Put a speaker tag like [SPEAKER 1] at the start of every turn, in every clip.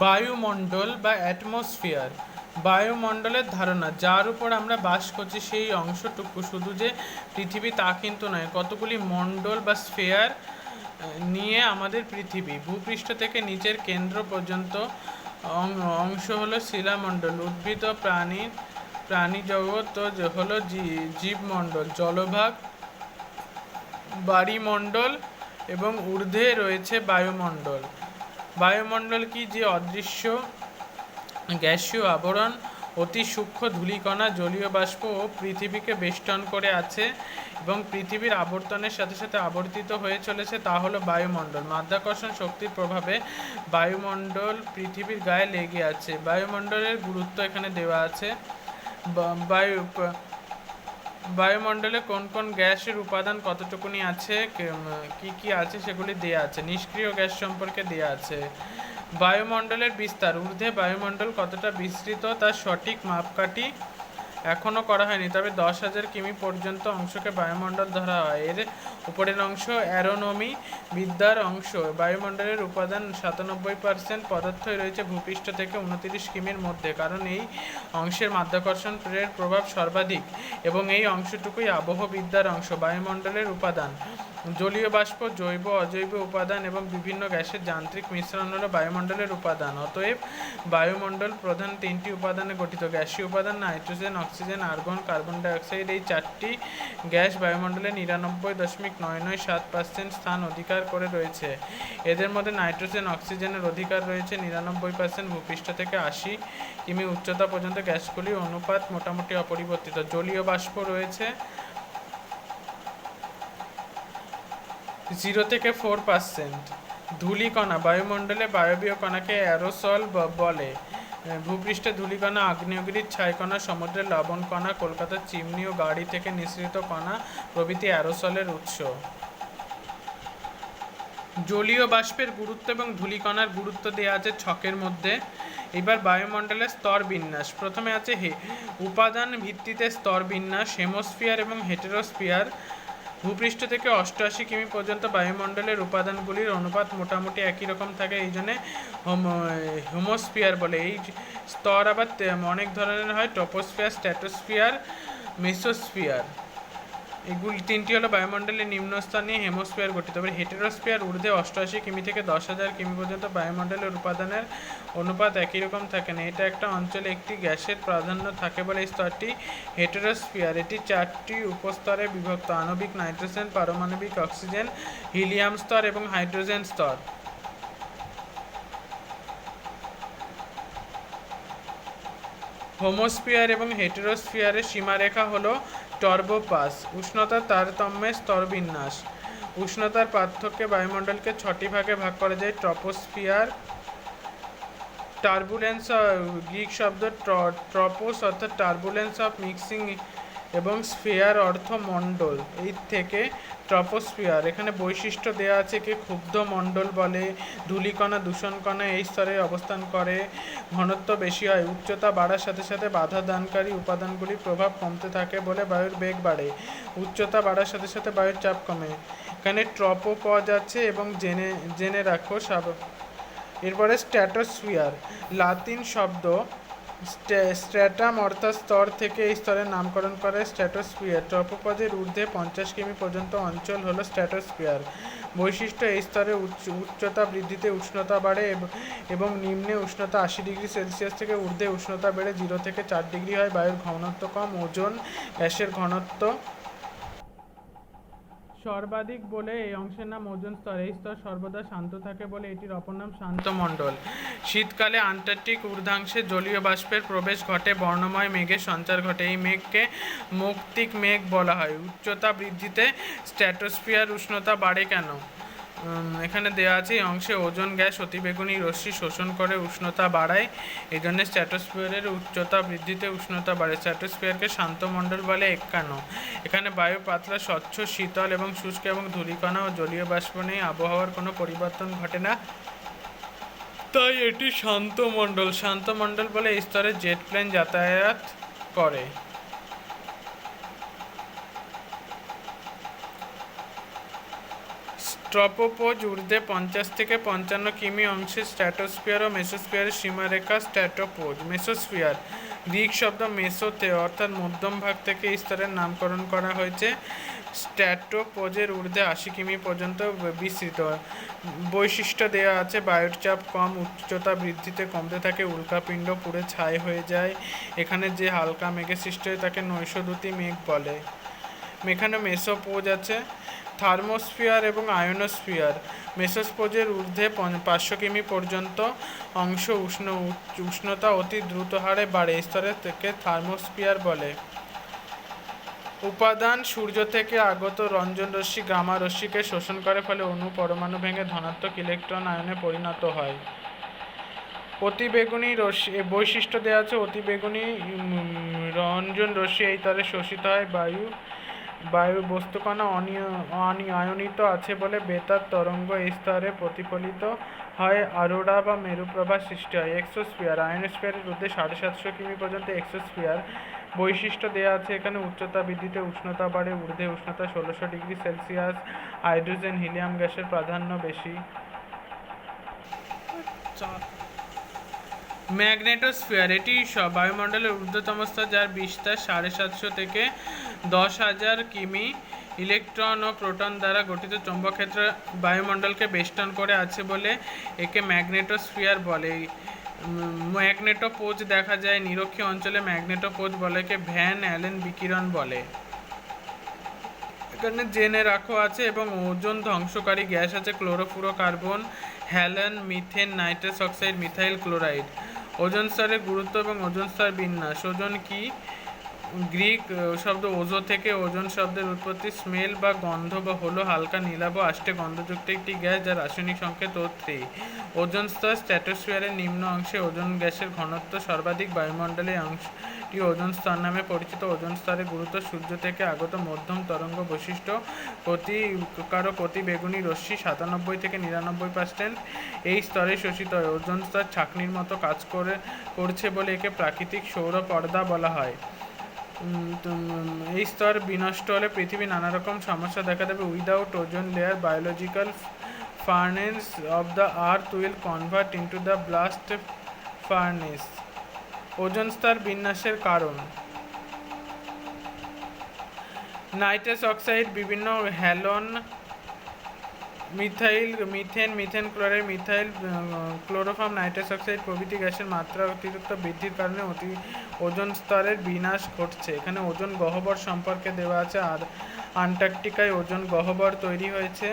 [SPEAKER 1] বায়ুমণ্ডল বা অ্যাটমসফিয়ার, বায়ুমণ্ডলের ধারণা, যার উপর আমরা বাস করছি সেই অংশটুকু। শুধু যে পৃথিবী তা কিন্তু নয়, কতগুলি মণ্ডল বা স্ফেয়ার নিয়ে আমাদের পৃথিবী। ভূপৃষ্ঠ থেকে নিচের কেন্দ্র পর্যন্ত অংশ হলো শিলামণ্ডল। উদ্ভিদ ও প্রাণী প্রাণী জগৎ হলো জীবমণ্ডল। জলভাগ, বাড়িমণ্ডল এবং ঊর্ধ্বে রয়েছে বায়ুমণ্ডল। বায়ুমণ্ডল কি যে অদৃশ্য? গ্যাসীয় আবরণ অতি সূক্ষ্ম ধূলিকণা, জলীয় বাষ্প ও পৃথিবীকে বেষ্টন করে আছে এবং পৃথিবীর আবর্তনের সাথে সাথে আবর্তিত হয়ে চলেছে, তা হলো বায়ুমণ্ডল। মাধ্যাকর্ষণ শক্তির প্রভাবে বায়ুমণ্ডল পৃথিবীর গায়ে লেগে আছে। বায়ুমণ্ডলের গুরুত্ব এখানে দেওয়া আছে। বায়ু বায়ুমণ্ডলে কোন কোন গ্যাসের উপাদান কতটুকুনি আছে কি কি আছে সেগুলি দেয়া আছে, নিষ্ক্রিয় গ্যাস সম্পর্কে দেয়া আছে। বায়ুমণ্ডলের বিস্তার, ঊর্ধ্বে বায়ুমণ্ডল কতটা বিস্তৃত, তার সঠিক মাপকাঠি এখনও করা হয়নি, তবে দশ হাজার কিমি পর্যন্ত অংশকে বায়ুমণ্ডল ধরা হয়। এর উপরের অংশ অ্যারোনমি বিদ্যার অংশ। বায়ুমণ্ডলের উপাদান সাতানব্বই পার্সেন্ট পদার্থই রয়েছে ভূপৃষ্ঠ থেকে উনতিরিশ কিমির মধ্যে, কারণ এই অংশের মাধ্যাকর্ষণ প্রের প্রভাব সর্বাধিক এবং এই অংশটুকুই আবহবিদ্যার অংশ, বায়ুমণ্ডলের উপাদান। জলীয় বাষ্প, জৈব, অজৈব উপাদান এবং বিভিন্ন গ্যাসের যান্ত্রিক মিশ্রণ হলো বায়ুমণ্ডলের উপাদান। অতএব বায়ুমণ্ডল প্রধান তিনটি উপাদানে গঠিত। গ্যাসীয় উপাদান nitrogen, oxygen, argon, carbon dioxide এই চারটি গ্যাস বায়ুমণ্ডলে নিরানব্বই দশমিক নয় নয় সাত পার্সেন্ট স্থান অধিকার করে রয়েছে। এদের মধ্যে নাইট্রোজেন, অক্সিজেনের অধিকার রয়েছে নিরানব্বই পার্সেন্ট, ভূপৃষ্ঠ থেকে আশি কিমি উচ্চতা পর্যন্ত গ্যাসগুলির অনুপাত মোটামুটি অপরিবর্তিত। জলীয় বাষ্প রয়েছে জিরো থেকে ফোর পার্সেন্ট ধূলিকণা, বায়ুমণ্ডলে বায়বীয় কণাকে অ্যারোসল বলে। ভূপৃষ্ঠে ধূলিকণা, আগ্নেয়গিরির ছাইকণা সমুদ্রের লবণ কণা, কলকাতার চিমনি ও গাড়ি থেকে নিঃসৃত কণা প্রভৃতি অ্যারোসলের উৎস। জলীয় বাষ্পের গুরুত্ব এবং ধূলিকণার গুরুত্ব দেওয়া আছে ছকের মধ্যে। এবার বায়ুমণ্ডলের স্তর বিন্যাস। প্রথমে আছে হে উপাদান ভিত্তিতে স্তর বিন্যাস, হেমোস্ফিয়ার এবং হেটেরোস্ফিয়ার ভূপৃষ্ঠ থেকে অষ্টআশি কিমি পর্যন্ত বায়ুমণ্ডলের উপাদানগুলির অনুপাত মোটামুটি একই রকম থাকে, এই জন্যে হোমোস্ফিয়ার বলে। এই স্তর আবার অনেক ধরনের হয়, টপোস্ফিয়ার স্ট্যাটোস্ফিয়ার মেসোস্ফিয়ার। এগুলি তিনটি হলো বায়ুমণ্ডলের নিম্নস্তর নিয়ে হেমোস্ফিয়ার গঠিত। এবার হেটেরোস্ফিয়ার ঊর্ধ্বে অষ্টআশি কিমি থেকে দশ হাজার কিমি পর্যন্ত বায়ুমণ্ডলের উপাদানের অনুপাত একই রকম থাকে না। এটা একটা অঞ্চলে একটি গ্যাসের প্রাধান্য থাকে বলে এই স্তরটি হেটেরোস্ফিয়ার। এটি চারটি উপস্তরে বিভক্ত, আণবিক নাইট্রোজেন, পারমাণবিক অক্সিজেন, হিলিয়াম স্তর এবং হাইড্রোজেন স্তর। হোমোস্ফিয়ার এবং হেটেরোস্ফিয়ারের সীমারেখা হলো টর্বোপাস, উষ্ণতার তারতম্যের স্তরবিন্যাস। উষ্ণতার পার্থক্যে বায়ুমণ্ডলকে ছটি ভাগে ভাগ করা যায়, ট্রপোস্ফিয়ার টার্বুলেন্স গ্রিক শব্দ ট্রপোস অর্থাৎ টার্বুলেন্স অফ মিক্সিং এবং স্ফিয়ার অর্থ মণ্ডল এই থেকে ট্রপোস্ফিয়ার। এখানে বৈশিষ্ট্য দেওয়া আছে কি ক্ষুব্ধ মণ্ডল বলে, ধূলিকণা, দূষণকণা এই স্তরে অবস্থান করে, ঘনত্ব বেশি হয়, উচ্চতা বাড়ার সাথে সাথে বাধা দানকারী উপাদানগুলির প্রভাব কমতে থাকে বলে বায়ুর বেগ বাড়ে, উচ্চতা বাড়ার সাথে সাথে বায়ুর চাপ কমে। এখানে ট্রপো পাওয়া যাচ্ছে এবং জেনে জেনে রাখো এরপরে স্ট্র্যাটোস্ফিয়ার লাতিন শব্দ স্ট্র্যাটাম অর্থাৎ স্তর থেকে এই স্তরের নামকরণ করে স্ট্র্যাটোস্ফিয়ার। ট্রপোপজের ঊর্ধ্বে পঞ্চাশ কিমি পর্যন্ত অঞ্চল হলো স্ট্র্যাটোস্ফিয়ার। বৈশিষ্ট্য, এই স্তরে উচ্চ, উচ্চতা বৃদ্ধিতে উষ্ণতা বাড়ে এবং নিম্নে উষ্ণতা আশি ডিগ্রি সেলসিয়াস থেকে ঊর্ধ্বে উষ্ণতা বেড়ে জিরো থেকে চার ডিগ্রি হয়। বায়ুর ঘনত্ব কম, ওজন গ্যাসের ঘনত্ব সর্বাধিক বলে এই অংশের নাম ওজন স্তর। এই স্তর সর্বদা শান্ত থাকে বলে এটির অপর নাম শান্ত মণ্ডল। শীতকালে আন্টার্কটিক ঊর্ধ্বাংশে জলীয় বাষ্পের প্রবেশ ঘটে, বর্ণময় মেঘের সঞ্চার ঘটে। এই মেঘকে মৌক্তিক মেঘ বলা হয়। উচ্চতা বৃদ্ধিতে স্ট্র্যাটোস্ফিয়ার উষ্ণতা বাড়ে কেন? এখানে দেওয়া আছে অংশে ওজন, গ্যাস, অতিবেগুনি, রশ্মি শোষণ করে উষ্ণতা বাড়ায়। এই জন্য স্ট্র্যাটোস্ফিয়ারের উচ্চতা বৃদ্ধিতে উষ্ণতা বাড়ে। স্ট্র্যাটোস্ফিয়ারকে শান্ত মণ্ডল বলে একান্ন। এখানে বায়ু পাতলা, স্বচ্ছ, শীতল এবং শুষ্ক এবং ধূলিকণা ও জলীয় বাষ্প নেই আবহাওয়ার কোনো পরিবর্তন ঘটে না। তাই এটি শান্ত মণ্ডল শান্ত মণ্ডল বলে এই স্তরে জেট প্লেন যাতায়াত করে। ট্রপোপোজ ঊর্ধ্বে পঞ্চাশ থেকে পঞ্চান্ন কিমি অংশে স্ট্র্যাটোস্ফিয়ার ও মেসোস্ফিয়ারের সীমারেখা স্ট্র্যাটোপোজ মেসোস্ফিয়ার। গ্রিক শব্দ মেসোতে অর্থাৎ মধ্যম ভাগ থেকে এই স্তরের নামকরণ করা হয়েছে। স্ট্র্যাটোপোজের ঊর্ধ্বে আশি কিমি পর্যন্ত বিস্তৃত। বৈশিষ্ট্য দেওয়া আছে বায়ুর চাপ কম, উচ্চতা বৃদ্ধিতে কমতে থাকে, উল্কাপিণ্ড পুড়ে ছাই হয়ে যায়। এখানে যে হালকা মেঘের সৃষ্টি হয় তাকে নৈশদ্যুতি মেঘ বলে। এখানে মেসোপোজ আছে, থার্মোস্ফিয়ার এবং আয়নোস্ফিয়ার। মেসোস্পোজের ঊর্ধ্বে পাঁচশো কিমি পর্যন্ত অংশ উষ্ণ, উষ্ণতা অতি দ্রুত হারে বাড়ে স্তরে থেকে থার্মোস্ফিয়ার বলে। উপাদান সূর্য থেকে আগত রঞ্জন রশ্মি গামা রশ্মিকে শোষণ করে, ফলে অণু পরমাণু ভেঙে ধনাত্মক ইলেকট্রন আয়নে পরিণত হয়। অতিবেগুনি রশ্মি বৈশিষ্ট্য দেওয়া আছে, অতিবেগুনি রঞ্জন রশ্মি এই তরে শোষিত হয় বায়ু বায়ু বস্তুকণা অনিয়- অনিয়নিত আছে বলে বেতার তরঙ্গ স্তরে প্রতিফলিত হয়। আরোরা বা মেরুপ্রভা সৃষ্টি হয়। এক্সোস্ফিয়ার আয়নোস্ফিয়ারের ঊর্ধ্বে সাড়ে সাতশো কিমি পর্যন্ত এক্সোস্ফিয়ার বৈশিষ্ট্য দেওয়া আছে। এখানে উচ্চতা বৃদ্ধিতে উষ্ণতা বাড়ে, ঊর্ধ্বে উষ্ণতা ষোলোশো ডিগ্রি সেলসিয়াস, হাইড্রোজেন, হিলিয়াম গ্যাসের প্রাধান্য বেশি। ম্যাগনেটোস্ফিয়ার, এটি বায়ুমণ্ডলের ঊর্ধ্বতম স্তর, যার বিস্তার সাড়ে সাতশো থেকে দশ হাজার কিমি ইলেকট্রন ও প্রোটন দ্বারা গঠিত চৌম্বকক্ষেত্র বায়ুমণ্ডলকে বেষ্টন করে আছে বলে একে ম্যাগনেটোস্ফিয়ার বলে। ম্যাগনেটোপোজ দেখা যায় নিরক্ষী অঞ্চলে, ম্যাগনেটোপোজ বলেকে ভ্যান অ্যালেন বিকিরণ বলে। এখানে জেনে রাখো আছে এবং ওজন ধ্বংসকারী গ্যাস আছে chlorofluorocarbon halon, methane, nitrous oxide, methyl chloride. Ozone স্তরের গুরুত্ব এবং ওজোন স্তর বিন্যাস। ওজোন কি? গ্রিক শব্দ ওজো থেকে ওজোন শব্দের উৎপত্তি, স্মেল বা গন্ধ বা হলো হালকা নীলাভ আষ্টে গন্ধযুক্ত একটি গ্যাস যার রাসায়নিক সংকেত ও থ্রি ওজোন স্তর স্ট্র্যাটোস্ফিয়ারের নিম্ন অংশে ওজোন গ্যাসের ঘনত্ব সর্বাধিক বায়ুমণ্ডলের অংশটি ওজোন স্তর নামে পরিচিত ওজোন স্তরে গুরুত্ব সূর্য থেকে আগত মধ্যম তরঙ্গ বৈশিষ্ট্য, প্রতি কারও প্রতি বেগুনি রশ্মি সাতানব্বই থেকে নিরানব্বই পার্সেন্ট এই স্তরে শোষিত হয় ওজোন স্তর ছাকনির মতো কাজ করে, করছে বলে একে প্রাকৃতিক সৌর পর্দা বলা হয়। এই স্তর বিনষ্ট হলে পৃথিবী নানা রকম সমস্যা দেখা দেবে। Without ozone layer biological furnace of the earth will convert into the blast furnace ozone স্তর বিন্যাসের কারণ? নাইট্রাস অক্সাইড বিভিন্ন halon methyl, methane methane chloride, methyl chloroform nitrous oxide প্রভৃতি গ্যাসের মাত্রা অতিরিক্ত বৃদ্ধির কারণে অতি, ওজন স্তরের বিনাশ ঘটছে। এখানে ওজন গহ্বর সম্পর্কে দেওয়া আছে। আর আন্টার্কটিকায় ওজন গহ্বর তৈরি হয়েছে।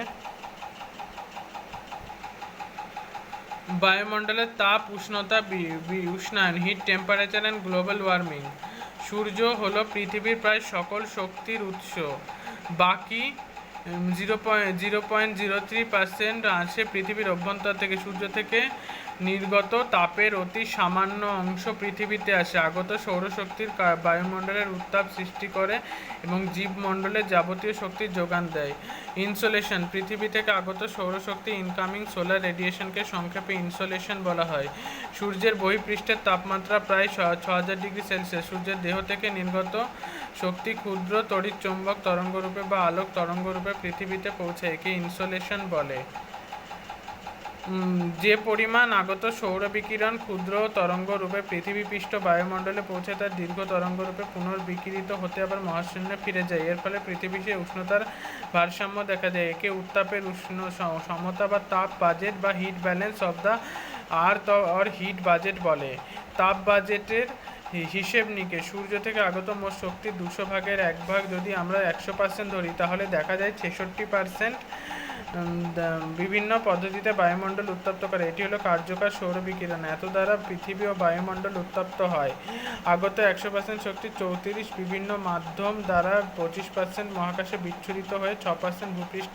[SPEAKER 1] বায়ুমণ্ডলের তাপ, উষ্ণতা উষ্ণায়ন heat temperature and global warming সূর্য হলো পৃথিবীর প্রায় সকল শক্তির উৎস। বাকি zero point zero point zero three percent আসে পৃথিবীর অভ্যন্তর থেকে সূর্য থেকে। নির্গত তাপের অতি সামান্য অংশ পৃথিবীতে আসে। আগত সৌরশক্তির বায়ুমণ্ডলের উত্তাপ সৃষ্টি করে এবং জীবমণ্ডলের যাবতীয় শক্তির যোগান দেয়। ইনসোলেশন, পৃথিবী থেকে আগত সৌরশক্তি ইনকামিং সোলার রেডিয়েশনকে সংক্ষেপে ইনসোলেশন বলা হয়। সূর্যের বহিঃপৃষ্ঠের তাপমাত্রা প্রায় ছ হাজার ডিগ্রি সেলসিয়াস। সূর্যের দেহ থেকে নির্গত শক্তি ক্ষুদ্র, তড়িৎ চৌম্বক তরঙ্গরূপে বা আলোক তরঙ্গরূপে পৃথিবীতে পৌঁছে, একে ইনসোলেশন বলে। যে পরিমাণ আগত সৌর বিকিরণ ক্ষুদ্র তরঙ্গ রূপে পৃথিবী পৃষ্ঠ বায়ুমণ্ডলে পৌঁছে তার দীর্ঘ তরঙ্গ রূপে পুনর্বিকিরিত হতে আবার মহাশূন্যে ফিরে যায়। এর ফলে পৃথিবীতে উষ্ণতার ভারসাম্য দেখা যায় একে উত্তাপের উষ্ণ সমতা বা তাপ বাজেট বা heat balance of the earth or heat budget বলে। তাপ বাজেটের হিসেব নিকে সূর্য থেকে আগত মোট শক্তির দুশো ভাগের এক ভাগ যদি আমরা একশো পার্সেন্ট ধরি, তাহলে দেখা যায় ছেষট্টি পার্সেন্ট বিভিন্ন পদ্ধতিতে বায়ুমণ্ডল উত্তপ্ত করে। এটি হলো কার্যকর সৌর বিকিরণ। এত দ্বারা পৃথিবী ও বায়ুমণ্ডল উত্তপ্ত হয়। আগত একশো পার্সেন্ট শক্তি চৌত্রিশ বিভিন্ন মাধ্যম দ্বারা পঁচিশ পার্সেন্ট মহাকাশে বিচ্ছুরিত হয়ে ছ পার্সেন্ট ভূপৃষ্ঠ